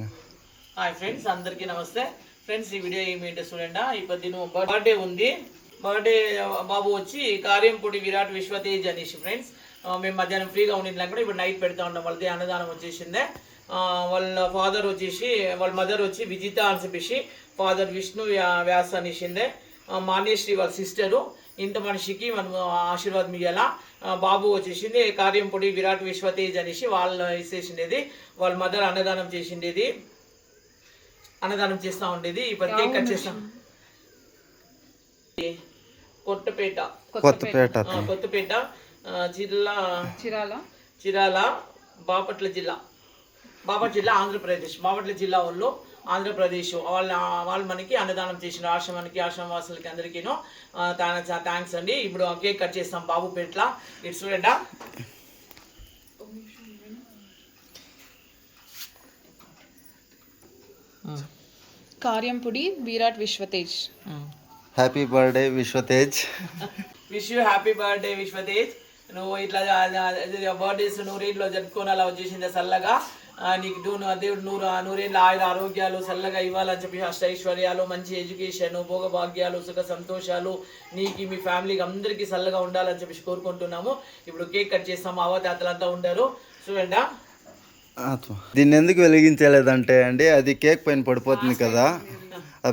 Hi friends అందరికీ నమస్తే. Friends ఈ వీడియో ఏమిటో చూడండి. ఇప్పుడు దీని బర్త్డే ఉంది. బర్త్డే బాబు వచ్చి కార్యంపూడి విరాట్ విశ్వతేజ్ అనేసి ఫ్రెండ్స్ మేము మధ్యాహ్నం ఫ్రీగా ఉండినా కూడా ఇప్పుడు నైట్ పెడతా ఉన్నాం. వాళ్ళది అన్నదానం వచ్చేసిందే. వాళ్ళ ఫాదర్ వచ్చేసి వాళ్ళ మదర్ వచ్చి విజిత అని చెప్పేసి ఫాదర్ విష్ణు వ్యాస వ్యాస్ అనేసిందే. మాన్యశ్రీ వాళ్ళ సిస్టరు. ఇంత మనిషికి మనం ఆశీర్వాదం ఇవ్వాలా బాబు వచ్చేసింది కార్యంపొడి విరాట్ విశ్వతేజ్ అనేసి వాళ్ళు ఇచ్చేసిండేది. వాళ్ళ మదర్ అన్నదానం చేసిండేది. అన్నదానం చేస్తా ఉండేది. ఇప్పుడు కేక్ కట్ చేస్తాం. కొత్తపేట. కొత్తపేట. కొత్తపేట జిల్లా చిరాల. చిరాల బాపట్ల జిల్లా. బాపట్ల జిల్లా ఆంధ్రప్రదేశ్. బాపట్ల జిల్లా వాళ్ళు. ఆంధ్రప్రదేశ్ వాళ్ళ వాళ్ళు మనకి అన్నదానం చేసిన ఆశ్రమానికి ఆశ్రమ వాసులకి అందరికీను థ్యాంక్స్ అండి. ఇప్పుడు కేక్ కట్ చేస్తాం బాబు పెట్ల. ఇటు చూడండి? Karyampudi Virat Vishwatej. Happy birthday Vishwatej. Wish you happy birthday Vishwatej. నువ్వు ఇట్లా బర్త్డేస్ నూరేళ్ళు జరుపుకోనాలా వచ్చేసింది చల్లగా? నీకు దేవుడు నూరు నూరేళ్ళ ఆయుర ఆరోగ్యాలు చల్లగా ఇవ్వాలని చెప్పి అష్టైశ్వర్యాలు మంచి ఎడ్యుకేషన్ భోగభాగ్యాలు సుఖ సంతోషాలు నీకు మీ ఫ్యామిలీకి అందరికీ చల్లగా ఉండాలని చెప్పి కోరుకుంటున్నాము. ఇప్పుడు కేక్ కట్ చేస్తాము అవతాతలంతా ఉండరు. చూడండి. దీన్ని ఎందుకు వెలిగించలేదంటే అండి అది కేక్ పైన పడిపోతుంది కదా.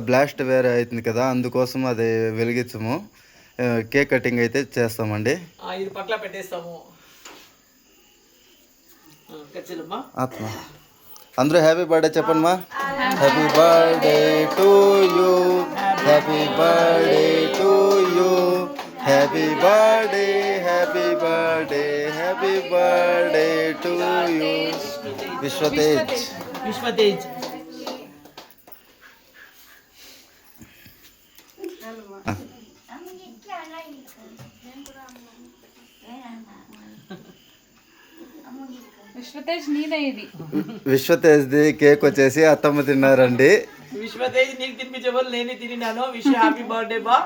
బ్లాస్ట్ వేరే అవుతుంది కదా అందుకోసం అది వెలిగించము. కేక్ కటింగ్ అయితే చేస్తామండి. ఆ, ఇది పట్ల పెట్టేస్తాము. ఆ, కచ్చిలమ్మా. ఆత్మ అందరూ హ్యాపీ బర్త్డే చెప్పండి మా happy birthday to you happy birthday to you happy birthday happy birthday happy birthday to you Vishwatej Vishwatej Vishwatej నీదే ఇది. విశ్వతేజ్ది కేక్ వచ్చేసి అత్తమ్మ తిన్నారండి. విశ్వతేజ్ నీకు తినిపించబోదు నేనే తిన్నాను. విష్ హ్యాపీ బర్త్డే బా.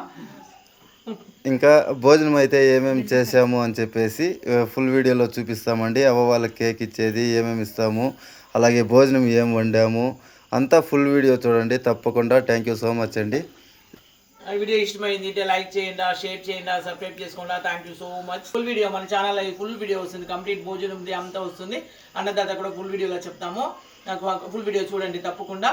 ఇంకా భోజనం అయితే ఏమేమి చేసాము అని చెప్పేసి ఫుల్ వీడియోలో చూపిస్తామండి. అవ్వ వాళ్ళకి కేక్ ఇచ్చేది ఏమేమి ఇస్తాము అలాగే భోజనం ఏం వండాము అంతా ఫుల్ వీడియో చూడండి. తప్పకుండా. థ్యాంక్ యూ సో మచ్ అండి. వీడియో ఇష్టమైంది అంటే లైక్ చేయండి షేర్ చేయండి సబ్స్క్రైబ్ చేసుకోండి. Thank you so much full video మన ఛానల్ ఫుల్ వీడియో వస్తుంది. కంప్లీట్ భోజనం అంతా వస్తుంది. అన్నదాత కూడా ఫుల్ వీడియోలో చెప్తాము. నాకు ఫుల్ వీడియో చూడండి తప్పకుండా.